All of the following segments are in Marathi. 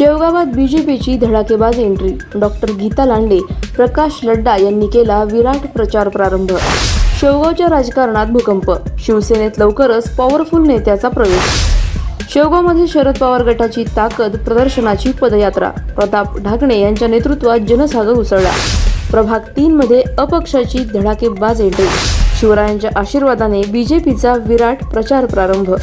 शेवगावात बीजेपीची धडाकेबाज एंट्री डॉक्टर गीता लांडे प्रकाश लड्डा यांनी केला विराट प्रचार प्रारंभ. शेवगावच्या राजकारणात भूकंप. शिवसेनेत लवकरच पॉवरफुल नेत्याचा प्रवेश. शेवगावमध्ये शरद पवार गटाची ताकद प्रदर्शनाची पदयात्रा. प्रताप ढाकणे यांच्या नेतृत्वात जनसागर उसळला. प्रभाग तीन मध्ये अपक्षाची धडाकेबाज एंट्री शिवरायांच्या आशीर्वादाने बीजेपीचा विराट प्रचार प्रारंभ.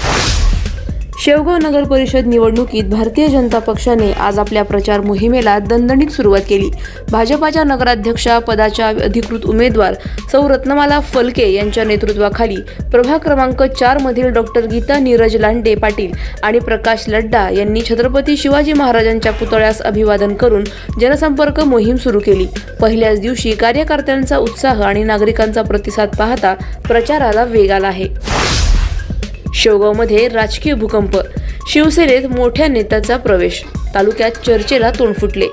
शेवगाव नगर परिषद निवडणुकीत भारतीय जनता पक्षाने आज आपल्या प्रचार मोहिमेला दणदणीत सुरुवात केली. भाजपाच्या नगराध्यक्षा पदाच्या अधिकृत उमेदवार सौ रत्नमाला फलके यांच्या नेतृत्वाखाली प्रभाग क्रमांक चार मधील डॉक्टर गीता नीरज लांडे पाटील आणि प्रकाश लड्डा यांनी छत्रपती शिवाजी महाराजांच्या पुतळ्यास अभिवादन करून जनसंपर्क मोहीम सुरू केली. पहिल्याच दिवशी कार्यकर्त्यांचा उत्साह आणि नागरिकांचा प्रतिसाद पाहता प्रचाराला वेग आला आहे. शेवगावमध्ये राजकीय भूकंप. शिवसेनेत मोठ्या नेत्याचा प्रवेश. तालुक्यात चर्चेला तोंड फुटले.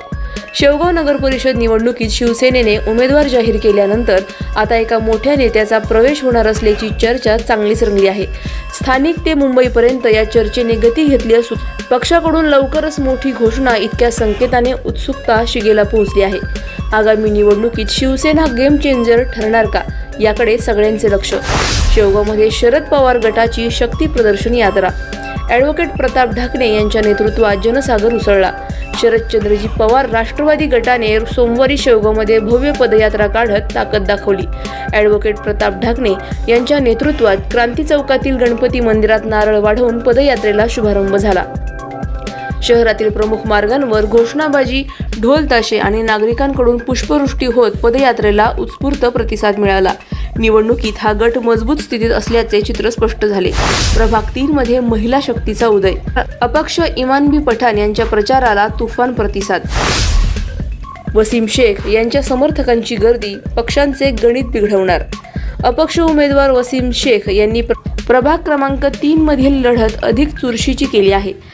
शेवगाव नगर परिषद निवडणुकीत शिवसेनेने उमेदवार जाहीर केल्यानंतर आता एका मोठ्या नेत्याचा प्रवेश होणार असल्याची चर्चा चांगलीच रंगली आहे. स्थानिक ते मुंबईपर्यंत या चर्चेने गती घेतली असून पक्षाकडून लवकरच मोठी घोषणा इतक्या संकेताने उत्सुकता शिगेला पोहोचली आहे. आगामी निवडणुकीत शिवसेना गेम चेंजर ठरणार का? याकडे सगळ्यांचे लक्ष. शेवगावमध्ये शरद पवार गटाची शक्ती प्रदर्शन यात्रा. ॲडव्होकेट प्रताप ढाकणे यांच्या नेतृत्वात जनसागर उसळला. शरदचंद्रजी पवार राष्ट्रवादी गटाने सोमवारी शेवगावमध्ये भव्य पदयात्रा काढत ताकद दाखवली. ॲडव्होकेट प्रताप ढाकणे यांच्या नेतृत्वात क्रांती चौकातील गणपती मंदिरात नारळ वाढवून पदयात्रेला शुभारंभ झाला. शहरातील प्रमुख मार्गांवर घोषणाबाजी ढोल ताशे आणि नागरिकांकडून पुष्पवृष्टी होत पदयात्रेला उत्स्फूर्त प्रतिसाद मिळाला. निवडणुकीत हा गट मजबूत स्थितीत असल्याचे चित्र स्पष्ट झाले. प्रभाग तीन मध्ये महिला शक्तीचा उदय. अपक्ष इमानबी पठाण यांच्या प्रचाराला तुफान प्रतिसाद. वसीम शेख यांच्या समर्थकांची गर्दी पक्षांचे गणित बिघडवणार. अपक्ष उमेदवार वसीम शेख यांनी प्र- प्रभाग क्रमांक तीन मधील लढत अधिक चुरशीची केली आहे.